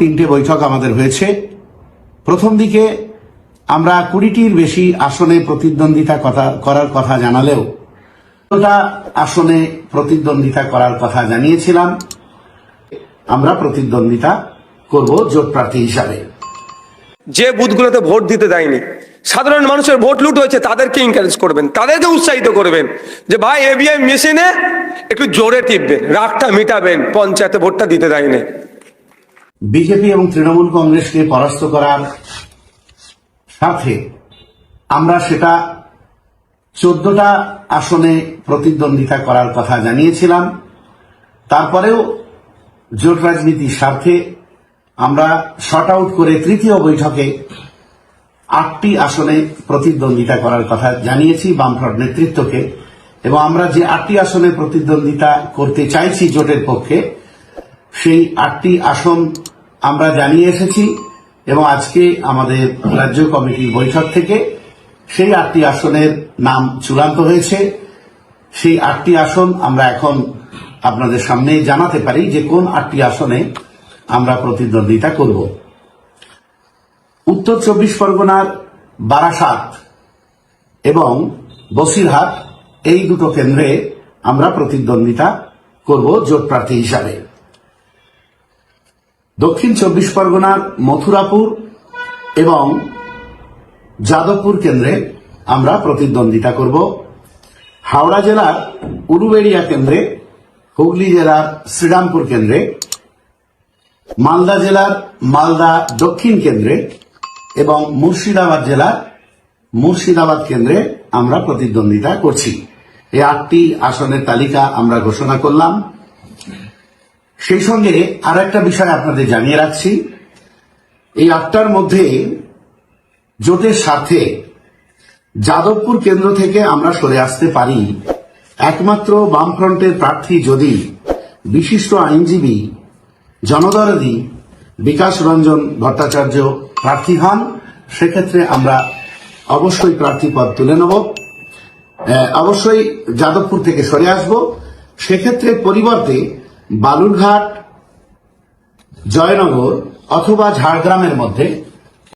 তিনটে বৈঠক আমাদের হয়েছে। প্রথম দিকে আমরা কুড়িটির বেশি আসনে প্রতিদ্বন্দ্বিতা কথা, করার কথা জানালেও আসনে প্রতিদ্বন্দ্বিতা করার কথা জানিয়েছিলাম। আমরা প্রতিদ্বন্দ্বিতা করব জোট প্রার্থী হিসাবে। যে বুথগুলোতে ভোট দিতে দেয়নি, সাধারণ মানুষের ভোট লুট হয়েছে, তাদেরকে এনকারেজ করবেন, তাদেরকে উৎসাহিত করবেন যে ভাই এবিআই মেশিনে একটু জোরে টিপবেন, রাগটা মিটাবেন, পঞ্চায়েতে ভোটটা দিতে দেয়নি। বিজেপি এবং তৃণমূল কংগ্রেসকে পরাস্ত করার সাথে আমরা সেটা চোদ্দটা আসনে প্রতিদ্বন্দ্বিতা করার কথা জানিয়েছিলাম। তারপরেও জোট রাজনীতির স্বার্থে আমরা শর্ট আউট করে তৃতীয় বৈঠকে আটটি আসনে প্রতিদ্বন্দ্বিতা করার কথা জানিয়েছি বামফ্রন্ট নেতৃত্বকে। এবং আমরা যে আটটি আসনে প্রতিদ্বন্দ্বিতা করতে চাইছি জোটের পক্ষে সেই আটটি আসন আমরা জানিয়ে এসেছি এবং আজকে আমাদের রাজ্য কমিটির বৈঠক থেকে সেই আটটি আসনের নাম চূড়ান্ত হয়েছে। সেই আটটি আসন আমরা এখন আপনাদের সামনে জানাতে পারি যে কোন আটটি আসনে আমরা প্রতিদ্বন্দ্বিতা করব। উত্তর চব্বিশ পরগনার বারাসাত এবং বসিরহাট এই দুটো কেন্দ্রে আমরা প্রতিদ্বন্দ্বিতা করব জোট প্রার্থী হিসাবে। দক্ষিণ চব্বিশ পরগনার মথুরাপুর এবং যাদবপুর কেন্দ্রে আমরা প্রতিদ্বন্দ্বিতা করব। হাওড়া জেলার উলুবেড়িয়া কেন্দ্রে, হুগলি জেলার শ্রীরামপুর কেন্দ্রে, মালদা জেলার মালদা দক্ষিণ কেন্দ্রে এবং মুর্শিদাবাদ জেলার মুর্শিদাবাদ কেন্দ্রে আমরা প্রতিদ্বন্দ্বিতা করছি। এই আটটি আসনের তালিকা আমরা ঘোষণা করলাম। সেই সঙ্গে আর একটা বিষয় আপনাদের জানিয়ে রাখছি। এই আটটার মধ্যে জোটের স্বার্থে যাদবপুর কেন্দ্র থেকে আমরা সরে আসতে পারি। একমাত্র বামফ্রন্টের প্রার্থী যদি বিশিষ্ট আইনজীবী জনদরদি বিকাশ রঞ্জন ভট্টাচার্য প্রার্থী হন, সেক্ষেত্রে আমরা অবশ্যই প্রার্থী পদ তুলে নেব। অবশ্যই যাদবপুর থেকে সরে আসব। সেক্ষেত্রে পরিবর্তে বালুরঘাট জয়নগর অথবা ঝাড়গ্রামের মধ্যে